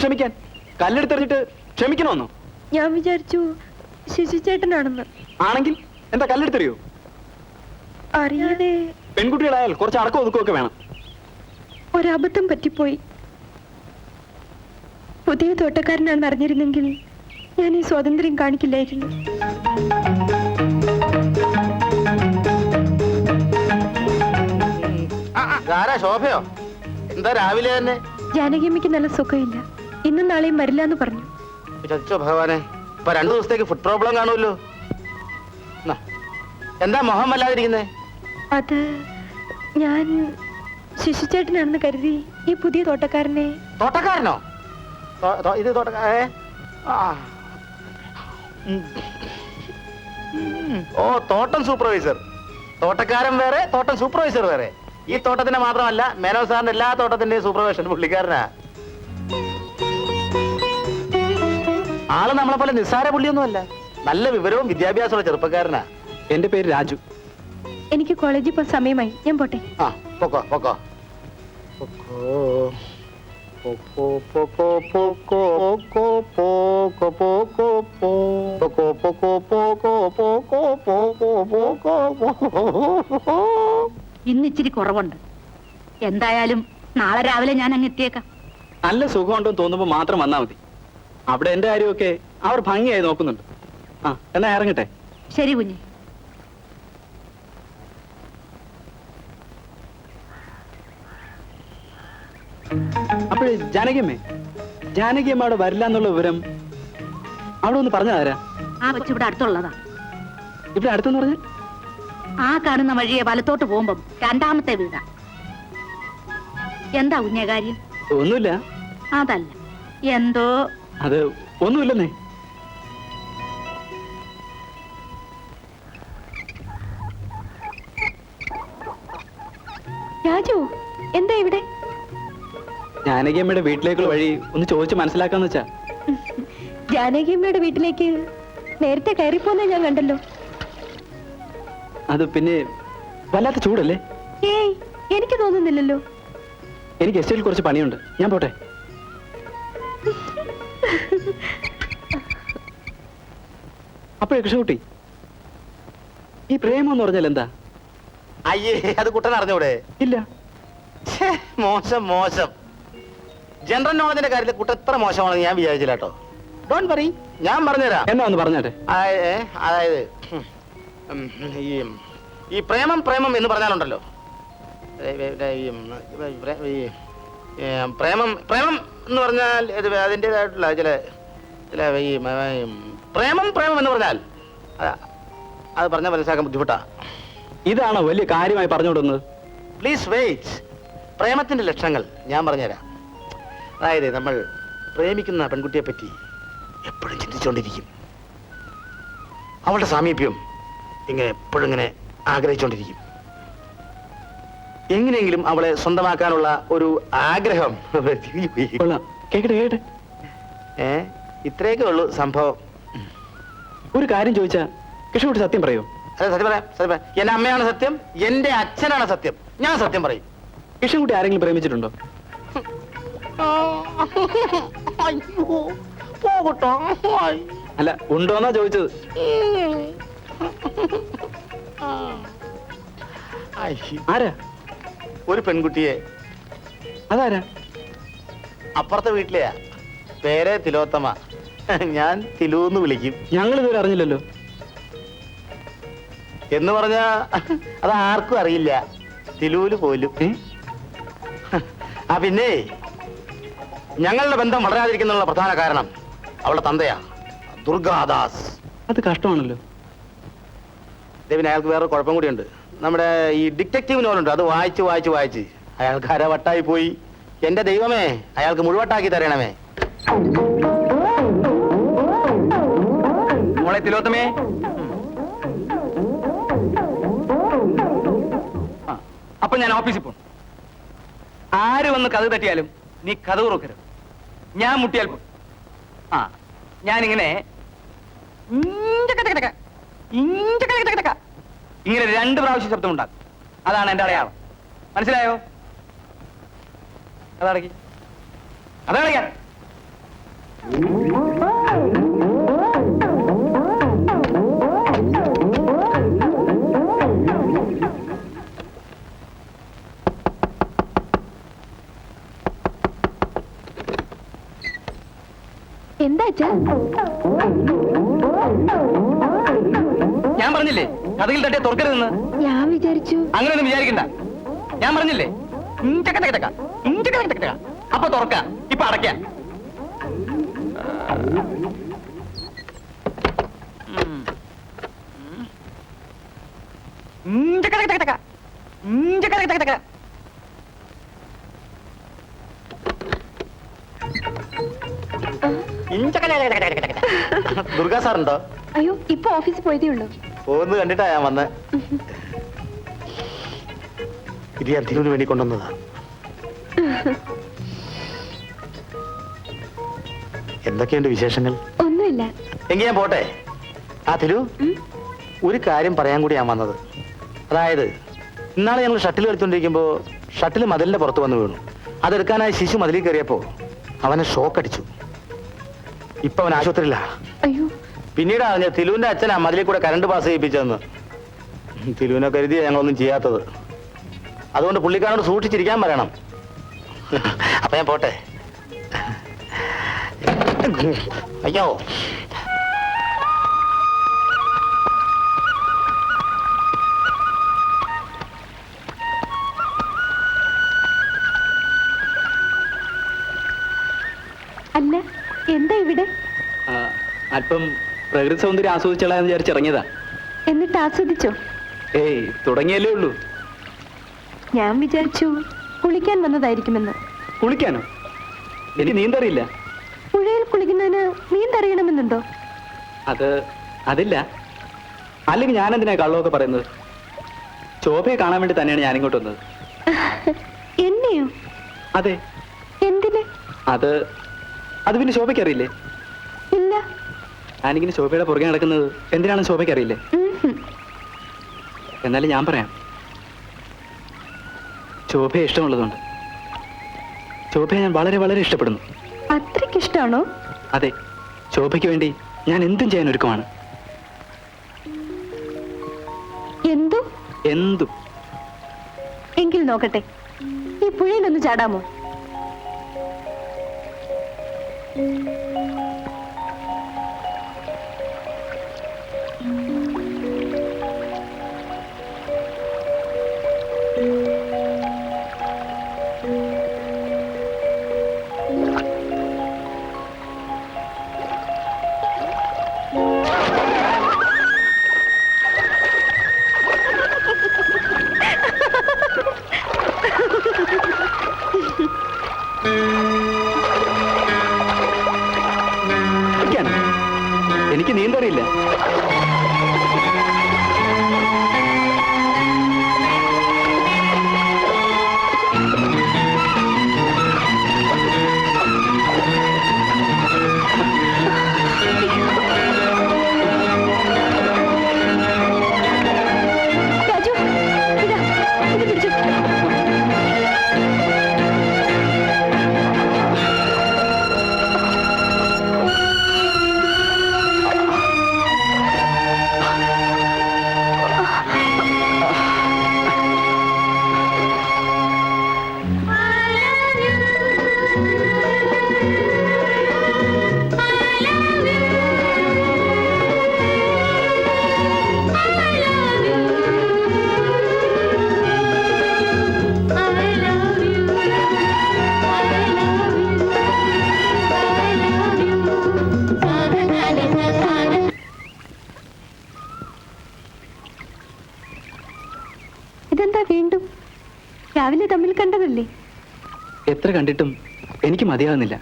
ക്ഷമിക്കാൻ. കല്ലെടുത്തെറിഞ്ഞിട്ട് ക്ഷമിക്കണമെന്നോ ഞാൻ വിചാരിച്ചു ശിശുചേട്ടനാണെന്ന് ആണെങ്കിൽ എന്താ കല്ലെടുത്തെറിയോ? അറിയാതെ. പെൺകുട്ടികളായാൽ കുറച്ച് അടക്കം ഒതുക്കമൊക്കെ വേണം. ഒരബദ്ധം പറ്റിപ്പോയി. പുതിയ തോട്ടക്കാരനാണെന്ന് അറിഞ്ഞിരുന്നെങ്കിൽ ഞാൻ ഈ സ്വാതന്ത്ര്യം കാണിക്കില്ലായിരുന്നു. ശോഭയോ? എന്താ രാവിലെ തന്നെ? ജാനകിയമ്മയ്ക്ക് നല്ല സുഖമില്ല. ഇന്നും നാളെയും വരില്ല എന്ന് പറഞ്ഞു ഭഗവാനെ ഇപ്പൊ രണ്ടു ദിവസത്തേക്ക് ഫുഡ് പ്രോബ്ലം കാണുമല്ലോ എന്താ മോഹം വല്ലാതിരിക്കുന്നേ അത് ഞാൻ ശിശുചേട്ടനാണെന്ന് കരുതി ഈ പുതിയ തോട്ടക്കാരനെ തോട്ടക്കാരനോ ഇത് തോട്ടക്കാ ഏ? ആ. ഉം. ഉം. ഓ തോട്ടം സൂപ്പർവൈസർ തോട്ടക്കാരൻ വേറെ തോട്ടം സൂപ്പർവൈസർ വേറെ ഈ തോട്ടത്തിന്റെ മാത്രമല്ല മേനോ സാറിന്റെ എല്ലാ തോട്ടത്തിന്റെയും സൂപ്പർവൈസർ പുള്ളിക്കാരനാ ആൾ നമ്മളെ പോലെ നിസ്സാര പുള്ളിയൊന്നുമല്ല നല്ല വിവരവും വിദ്യാഭ്യാസമുള്ള ചെറുപ്പക്കാരനാ എന്റെ പേര് രാജു എനിക്ക് കോളേജിൽ പോ സമയമായി ഞാൻ പോട്ടെ ആ പോക്കോ പോക്കോ ഇന്ന് ഇച്ചിരി കുറവുണ്ട് എന്തായാലും നാളെ രാവിലെ ഞാൻ അങ്ങ് എത്തിയേക്കാം നല്ല സുഖമുണ്ടെന്ന് തോന്നുമ്പോൾ മാത്രം വന്നാ മതി അവിടെ എന്റെ കാര്യമൊക്കെ അവർ ഭംഗിയായി നോക്കുന്നുണ്ട്. ആ എന്നാ ഇറങ്ങട്ടെ. ശരി കുഞ്ഞെ. അപ്പോഴേ ജാനകിയമ്മേ ജാനകിയമ്മ അവിടെ വരില്ല എന്നുള്ള വിവരം അവിടെ ഒന്ന് പറഞ്ഞു തരാ ആ കൊച്ചു ഇവിടെ അടുത്തുള്ളതാ. ഇവിടെ അടുത്തെന്ന് പറഞ്ഞാൽ ആ കാണുന്ന വഴിയെ വലത്തോട്ട് പോകുമ്പം രണ്ടാമത്തെ വീടാ. എന്താ കുഞ്ഞെ കാര്യം? ഒന്നുമില്ല. അതല്ല. എന്തോ അത് ഒന്നുമില്ലെന്നേ. രാജു എന്താ ഇവിടെ? ജാനകിയമ്മയുടെ വീട്ടിലേക്കുള്ള വഴി ഒന്ന് ചോദിച്ച് മനസ്സിലാക്കാന്ന് വെച്ചാ. ജാനകിയമ്മയുടെ വീട്ടിലേക്ക് നേരത്തെ കയറിപ്പോന്നെ ഞാൻ കണ്ടല്ലോ. അത് പിന്നെ വല്ലാത്ത ചൂടല്ലേ? ഏയ് എനിക്ക് തോന്നുന്നില്ലല്ലോ. എനിക്ക് എസ്റ്റേറ്റിൽ കുറച്ച് പണിയുണ്ട്. ഞാൻ പോട്ടെ. അപ്പോഴേ കൃഷ്ണകുട്ടി ഈ പ്രേമം എന്ന് പറഞ്ഞാൽ എന്താ? അയ്യേ അത് കുട്ടൻ അറിഞ്ഞൂടെ? ഇല്ല. ഛേ, മോശം മോശം. ജനറൽ നോളജിന്റെ കാര്യത്തിൽ കുട്ടൻ എത്ര മോശമാണെന്ന് ഞാൻ വിചാരിച്ചില്ല കേട്ടോ. ഡോൺ വറി ഞാൻ പറഞ്ഞുതരാം. എന്നാ ഒന്ന് പറഞ്ഞാട്ടെ അതായത് അതായത് ഉം, ഈ ഈ പ്രേമം പ്രേമം എന്ന് പറഞ്ഞാലുണ്ടല്ലോ. ഏ, ഏ, ഏ, ഈ, ഉം, പ്രേ- ഈ, ഏ, പ്രേമം പ്രേമം എന്ന് പറഞ്ഞാൽ ഇത് അതിന്റെതായിട്ടുള്ള ചില ചില ഈ പ്രേമം പ്രേമം എന്ന് പറഞ്ഞാൽ അതാ അത് പറഞ്ഞാൽ മനസ്സിലാക്കാൻ ബുദ്ധിമുട്ടാ. ഇതാണോ വലിയ കാര്യമായി പറഞ്ഞു കൊടുക്കുന്നത് പ്ലീസ് വെയിറ്റ് പ്രേമത്തിന്റെ ലക്ഷണങ്ങൾ ഞാൻ പറഞ്ഞുതരാം. അതായത് നമ്മൾ പ്രേമിക്കുന്ന പെൺകുട്ടിയെ പറ്റി എപ്പോഴും ചിന്തിച്ചുകൊണ്ടിരിക്കും. അവളുടെ സാമീപ്യം ഇങ്ങനെ എപ്പോഴും ഇങ്ങനെ ആഗ്രഹിച്ചുകൊണ്ടിരിക്കും. എങ്ങനെയെങ്കിലും അവളെ സ്വന്തമാക്കാനുള്ള ഒരു ആഗ്രഹം കേട്ടെ കേക്കട്ടെ ഏഹ് ഏ? ഇത്രയൊക്കെ ഉള്ളൂ സംഭവം. ഒരു കാര്യം ചോദിച്ചാ കൃഷ്ണകുട്ടി സത്യം പറയൂ. അതെ സത്യം പറയാം സത്യം പറയാം. എന്റെ അമ്മയാണ് സത്യം എന്റെ അച്ഛനാണ് സത്യം. ഞാൻ സത്യം പറയും. കൃഷ്ണകുട്ടി ആരെങ്കിലും പ്രേമിച്ചിട്ടുണ്ടോ? അയ്യോ പോകട്ടോ അല്ല ഉണ്ടോന്നാ ചോദിച്ചത്. ആരാ? ഒരു പെൺകുട്ടിയെ. അതാരാ? അപ്പുറത്തെ വീട്ടിലെയാ. പേരെ തിലോത്തമ. ഞാൻ തിലു എന്ന് വിളിക്കും. ഞങ്ങൾ ഇതുവരെ അറിഞ്ഞില്ലല്ലോ. എന്ന് പറഞ്ഞാ അത് ആർക്കും അറിയില്ല. തിലൂൽ പോലും. ആ പിന്നെ ഞങ്ങളുടെ ബന്ധം വളരാതിരിക്കുന്നുള്ള പ്രധാന കാരണം അവളുടെ തന്തയാ ദുർഗാദാസ് അത് കഷ്ടമാണല്ലോ. ദേവിന് അയാൾക്ക് വേറെ കുഴപ്പം കൂടിയുണ്ട്. നമ്മുടെ ഈ ഡിറ്റക്റ്റീവ് നോലുണ്ട് അത് വായിച്ച് വായിച്ച് വായിച്ച്. അയാൾക്ക് അരവട്ടായി പോയി. എന്റെ ദൈവമേ അയാൾക്ക് മുഴുവട്ടാക്കി തരണമേ. മോളെ തിലോത്തമേ. അപ്പൊ ഞാൻ ഓഫീസിൽ പോകും ആര് വന്ന് കഥ തട്ടിയാലും നീ കഥ തുറക്കരുത്. ഞാൻ മുട്ടിയാൽ പോകും ആ ഞാനിങ്ങനെ ഇങ്ങനെ രണ്ട് പ്രാവശ്യം ശബ്ദം ഉണ്ടാക്കും. അതാണ് എന്റെ അടയാളം. മനസ്സിലായോ? അതടക്കി അതാണ് ഞാൻ പറഞ്ഞില്ലേ? കഥകിൽ തട്ടിയ തുറക്കരുതെന്ന്? ഞാൻ വിചാരിച്ചു. അങ്ങനെയൊന്നും വിചാരിക്കണ്ട. ഞാൻ പറഞ്ഞില്ലേ. അപ്പൊ തുറക്ക. ഇപ്പൊ അടയ്ക്ക. ഉം. ഇഞ്ചക്ക ടക ടക ടക. ദുർഗാ സാറുണ്ടോ? അയ്യോ ഇപ്പൊ ഓഫീസിൽ പോയതേ ഉള്ളൂ. പോകുന്നത് കണ്ടിട്ടാ ഞാൻ വന്ന്. ഇത് ഞാൻ തിരുവിന് വേണ്ടി കൊണ്ടുവന്നതാ. എന്തൊക്കെയുണ്ട് വിശേഷങ്ങൾ? ഒന്നുമില്ല. എങ്കിൽ ഞാൻ പോട്ടെ. ആ തിരു. ഒരു കാര്യം പറയാൻ കൂടി ഞാൻ വന്നത്. അതായത് ഇന്നാളെ ഞങ്ങൾ ഷട്ടിൽ കളിച്ചോണ്ടിരിക്കുമ്പോ ഷട്ടിൽ മതിലിന്റെ പുറത്ത് വന്ന് വീണു. അതെടുക്കാനായി ശിശു മതിലിൽ കയറിയപ്പോ അവനെ ഷോക്ക് അടിച്ചു. ഇപ്പൊ അവൻ ആശുപത്രിയില്ല അയ്യോ. പിന്നീട് അറിഞ്ഞ തിലുവിന്റെ അച്ഛനാ മതിലിൽ കൂടെ കരണ്ട് പാസ് ചെയ്യിപ്പിച്ചെന്ന് തിലുവിനെ കരുതിയാ ഞങ്ങളൊന്നും ചെയ്യാത്തത്. അതുകൊണ്ട് പുള്ളിക്കാരോട് സൂക്ഷിച്ചിരിക്കാൻ പറയണം. അപ്പൊ ഞാൻ പോട്ടെ. അയ്യോ. എന്താ ഇവിടെ? അല്പം പ്രകൃതി സൗന്ദര്യം ആസ്വദിച്ചളയാന്ന് വിചാരിച്ചിറങ്ങിയതാ. എന്നിട്ട് ആസ്വദിച്ചോ? ഏയ് തുടങ്ങിയല്ലേ ഉള്ളൂ. ഞാൻ വിചാരിച്ചു കുളിക്കാൻ വന്നതായിരിക്കുമെന്ന്. കുളിക്കാനോ? എനിക്ക് നീന്തറിയില്ല. പുഴയിൽ കുളിക്കുന്നതിന് നീന്തറിയണമെന്നുണ്ടോ? അത് അതില്ല. അല്ലെങ്കിൽ ഞാൻ എന്തിനാ കള്ളമൊക്കെ പറയുന്നത്? ശോഭയെ കാണാൻ വേണ്ടി തന്നെയാണ് ഞാൻ ഇങ്ങോട്ട് വന്നത്. എന്നെയോ? അതെ. എന്തിന്? അത് അത് പിന്നെ ശോഭയ്ക്ക് അറിയില്ലേ? ഇല്ല. ഞാനിങ്ങനെ ശോഭയുടെ പുറകെ നടക്കുന്നത് എന്തിനാണ് ശോഭയ്ക്ക് അറിയില്ലേ? എന്നാലും ഞാൻ പറയാം. ശോഭയെ ഇഷ്ടമുള്ളതുകൊണ്ട്. ശോഭയെ ഞാൻ വളരെ വളരെ ഇഷ്ടപ്പെടുന്നു. അത്രയ്ക്ക് ഇഷ്ടമാണോ? അതെ. ശോഭയ്ക്ക് വേണ്ടി ഞാൻ എന്തും ചെയ്യാൻ ഒരുക്കമാണ്. എന്തു? എന്തും. എങ്കിൽ നോക്കട്ടെ. ഈ പുഴയിലൊന്ന് ചാടാമോ? കുളിക്കാനോ? എനിക്ക് നീന്തറിയില്ല ഇതെന്താ വീണ്ടും? രാവിലെ തമ്മിൽ കണ്ടതല്ലേ? എത്ര കണ്ടിട്ടും എനിക്ക് മതിയാകുന്നില്ല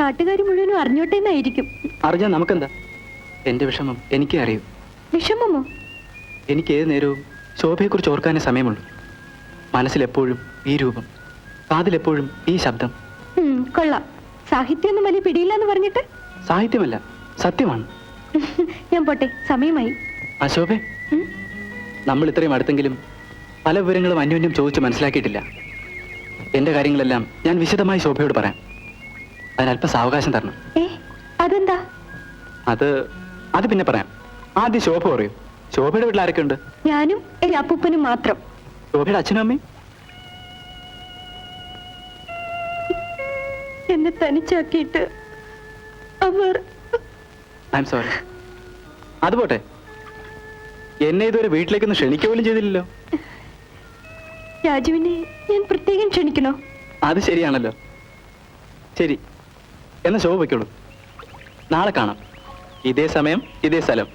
നാട്ടുകാർ മുഴുവനും അറിഞ്ഞോട്ടേന്നായിരിക്കും അറിഞ്ഞാൽ നമുക്കെന്താ? എന്റെ വിഷമം എനിക്കേ അറിയൂ. വിഷമമോ? എനിക്ക് ഏത് നേരവും ശോഭയെക്കുറിച്ച് ഓർക്കാനേ സമയമുള്ളൂ. മനസ്സിലെപ്പോഴും ഈ രൂപം കാതിലെപ്പോഴും ഈ ശബ്ദം. കൊള്ളാം. സാഹിത്യം ഒന്നും വലിയ പിടിയില്ല എന്ന് പറഞ്ഞിട്ട്? സാഹിത്യമല്ല സത്യമാണ്. ഞാൻ പോട്ടെ സമയമായി. അശോഭെ നമ്മൾ ഇത്രയും അടുത്തെങ്കിലും പല വിവരങ്ങളും അന്യോന്യം ചോദിച്ച് മനസ്സിലാക്കിയിട്ടില്ല. എന്റെ കാര്യങ്ങളെല്ലാം ഞാൻ വിശദമായി ശോഭയോട് പറയാം. അതിനല്പം സാവകാശം തരണം. അതെന്താ? അത് അത് പിന്നെ പറയാം. ആദ്യം ശോഭ പറയൂ. ശോഭയുടെ വീട്ടിൽ ആരൊക്കെ ഉണ്ട് ഞാനും എന്റെ അപ്പൂപ്പനും മാത്രം. ശോഭയുടെ അച്ഛനും അമ്മയും? എന്നെ തനിച്ചാക്കിയിട്ട് അവർ ഐ എം സോറി അത് പോട്ടെ. എന്നെ ഇതുവരെ വീട്ടിലേക്കൊന്ന് ക്ഷണിക്ക പോലും ചെയ്തില്ലല്ലോ. രാജുവിനെ ഞാൻ പ്രത്യേകം ക്ഷണിക്കണോ? അത് ശരിയാണല്ലോ. ശരി. എന്നാ ശോഭ വയ്ക്കോളൂ നാളെ കാണാം. ഇതേ സമയം ഇതേ സ്ഥലം?